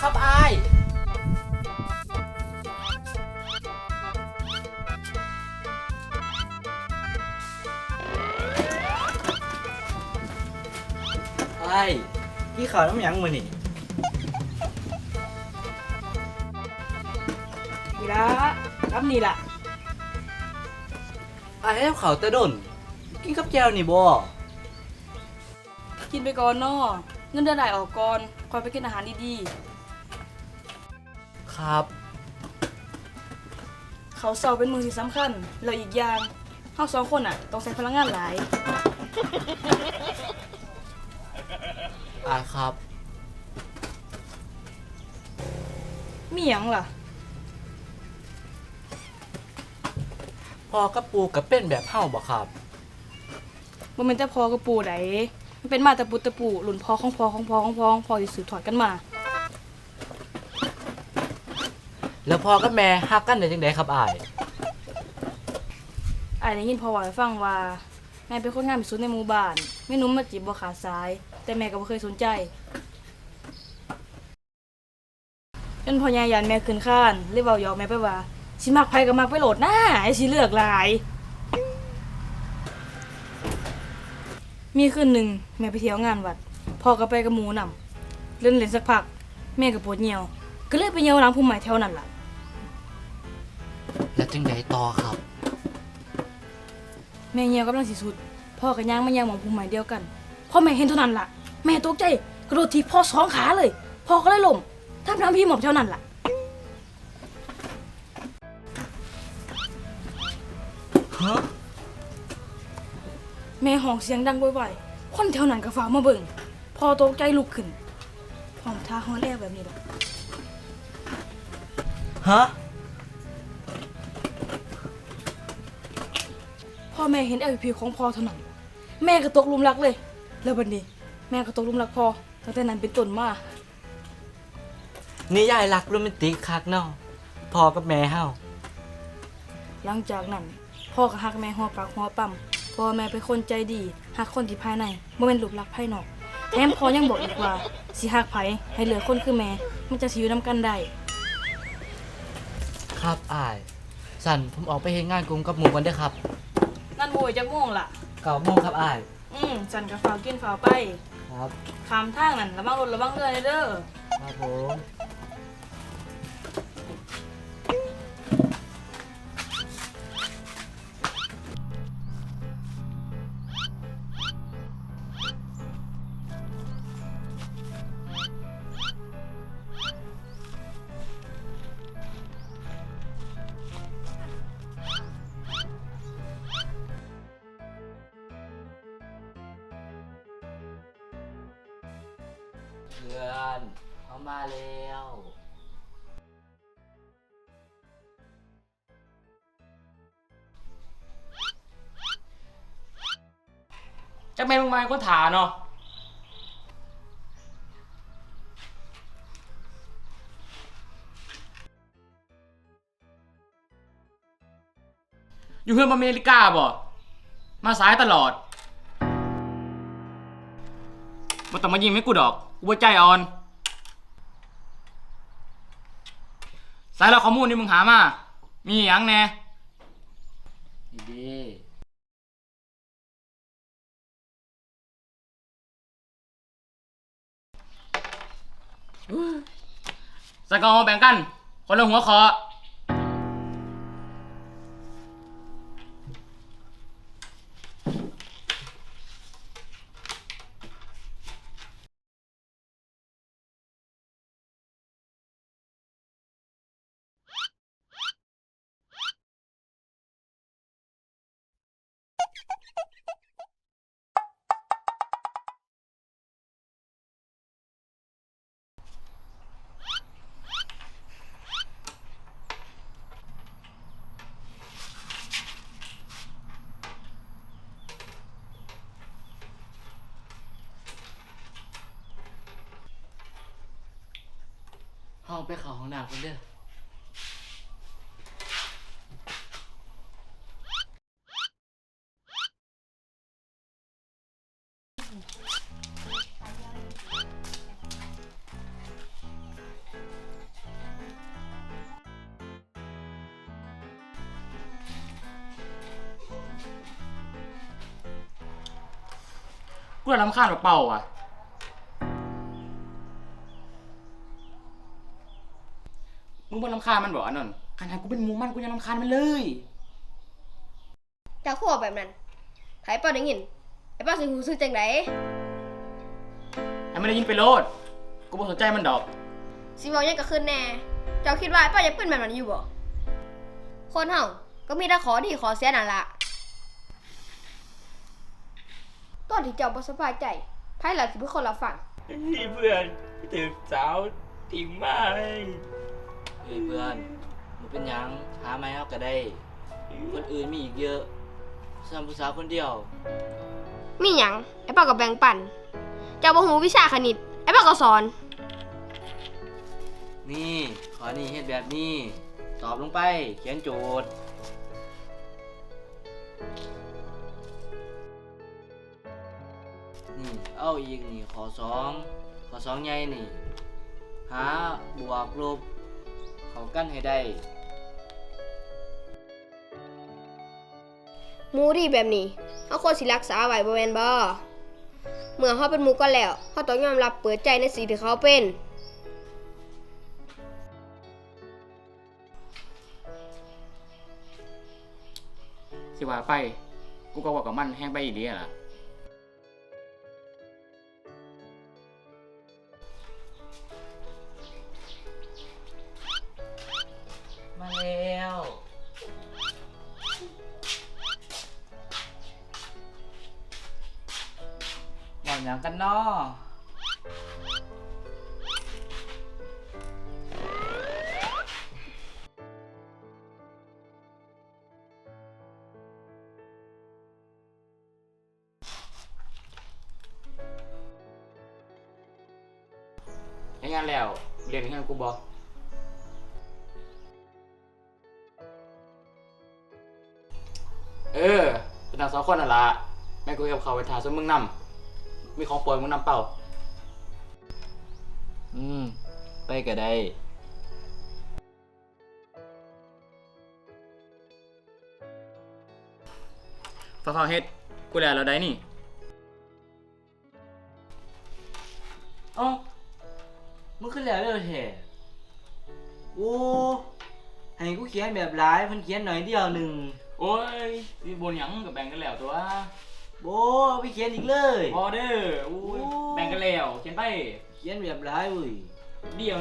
ครับอายไอ้พี่ขาวน้ำยังมือนี่นี่ละรับนี่ละไอ้แอ้วขาวตะดน กินกับแก้วนี่บ่กินไปก่อนนอเงินเดือนไหลออกก่อนคอยไปกินอาหารดีๆ ครับๆเขาวเสาเป็นมือที่สำคัญ แล้วอีกอย่างเฮาสองคนอะ ต้องใช้พลังงานหลายไอ้ครับ มีหยังล่ะ พอกับปูกับเป็นแบบเฮาบ่ครับ บ่แม่นแต่พอกับปู่ไดมันเป็นมาแต่ปู่แต่ปู่หลุนพอของพอของพอของพอของพอที่สืบทอดกันมา แล้วพ่อกับแม่ฮักกันได้จังไดครับอ้ายอายได้ยินพ่อว่าให้ฟังว่า แม่เป็นคนงามที่สุดในหมู่บ้านแม่หนุ่มมาจีบบ่ขาดสาย แต่แม่ก็บ่เคยสนใจจนพ่อยายยันแม่ขึ้นข้านเลยเว้าหยอกแม่ไปว่าสิมักไผก็มักไปโหลดหน้าไอ้สิเลือกหลาย มีคืนหนึ่งแม่ไปเที่ยวงานวัดพ่อก็ไปกับหมูนำเล่นเล่นสักพัก แม่ก็ปวดเหี่ยว ก็เลยไปเหี่ยวหลังพุ่มไม้แถวนั้นล่ะ แล้วจังไดต่อครับ แม่เหี่ยวกำลังสิสุด พ่อกับย่างมาย่างหมองพุ่มไม้เดียวกัน พ่อแม่เห็นเท่านั้นล่ะ แม่ตกใจกระโดดถีบพ่อสองขาเลย พ่อก็เลยล้มทับน้ำพี่หมอบแถวนั้นล่ะ ฮะ แม่ห้องเสียงดังบ่อยๆคนแถวนั้นก็ฟ้ามาเบิ่งพ่อตกใจลุกขึ้นพร้อมท่าฮ้อนแอร์แบบนี้ล่ะ ฮะ แม่เห็น LP ของพ่อเท่านั้นแม่ก็ตกหลุมรักเลย แล้วบัดนี้ แม่ก็ตกหลุมรักพ่อตั้งแต่นั้นเป็นต้นมานี่ยายรักโรแมนติกคักเนาะพ่อกับแม่เฮาหลังจากนั้น พ่อก็ฮักแม่หัวปากหัวปั๊มเพราะว่าแม่เป็นคนใจดีฮักคนที่ภายในบ่เป็นรูปลักษณ์ภายนอกแถมพ่อยังบอกอีกว่าสิฮักไผให้เหลือคนคือแม่มันจะสิอยู่นํกันได้ครับอ้าย สั่นผมออกไปเฮ็ดงานกลุ่มกับหมู่กันเด้อครับ นั่นโวยจักโมงล่ะ เก้าโมงครับอ้ายอืมจันกับฟ้าวกินฟ้าวไปครับขามทางนั่นระวังรถระวังเรือเด้อ ครับผม พื่อนเขามาแล้วจักแม่นมึงมาคนถาเนาะอยู่เพื่อนอเมริกาบ่มาสายตลอดบ่ต้องมายิงไม่กูดอก กูบ่ใจอ่อนสายเราข้อมูลที่มึงหามา มีหยังแหน่นี่ดีสกอร์แบ่งกัน คนละหัวคอ ห้องไปเข้าห้องหน้ำกันเด้อ พูดล้ำค่าญเป่าอะ มึงบ่ล้ำค่าญมันบอกอนอนขนาดกูเป็นมูมันกูยังล้ำค่าญมันเลย จะขั้วแบบนั้นไผเป้าได้ยินไอ้เป้าสิหูซื้อจังไดไอ้ไม่ได้ยินไปโลด กูบ่สนใจมันดอก สิบอกยังก็ขึ้นแน่ เจ้าคิดว่าไอ้เป้าจะเป็นแบบนั้นอยู่บ่คนเฮาก็มีแต่ขอดีขอเสียนั่นล่ะ ตอนที่เจ้าบ่สบายใจไผล่ะสิเป็นคนรับฟังนี่เพื่อนถึงสาวทิ้งมาเลยเฮ้ยเพื่อนมันเป็นหยังหาไม่เอาก็ได้ คนอื่นมีอีกเยอะสำผู้สาวคนเดียว มีหยังไอ้เป้าก็แบ่งปัน เจ้าบ่ฮู้วิชาคณิตไอ้เป้าก็สอน นี่ ขอนี่เฮ็ดแบบนี้ ตอบลงไป เขียนโจทย์ เอาอีกนี่ขอสองขอสองใหญ่นี่ หาบวกลบเขากันให้ได้ หมูดีแบบนี้เฮาควรสิรักษาไว้บ่แม่นบ่เมื่อเฮาเป็นหมูกันแล้วเฮาต้องยอมรับเปิดใจในสิ่งที่เขาเป็น สิว่าไป กูก็บอกกับมันแห้งไปอีหลีอะล่ะ อกอย่างกันนาะให้งานแล้วเรียนให้งานกูบอกเออเป็นทางสองคนน่ะละแม่กูเก็บเขาไปทาซุมมึงนำ มีของโปรยมึงนำเปล่า อืม ไปก็ได้ ฟ้าฟ้าเฮ็ด กูแล้วเราได้นี่ เอ้ามึงขึ้นแล้วเด้อแท้โอ้ ให้กูเขียนแบบหลายเพิ่นเขียนหน่อยเดียวหนึ่ง โอ้ยนี่บนหยังกับแบ่งกันแล้วตัว โบเอาไปเขียนอีกเลยพอเด้ออุ้ยโอ้ แบ่งกันแล้วเขียนไปเขียนแบบหลายเว้ยเดี๋ยว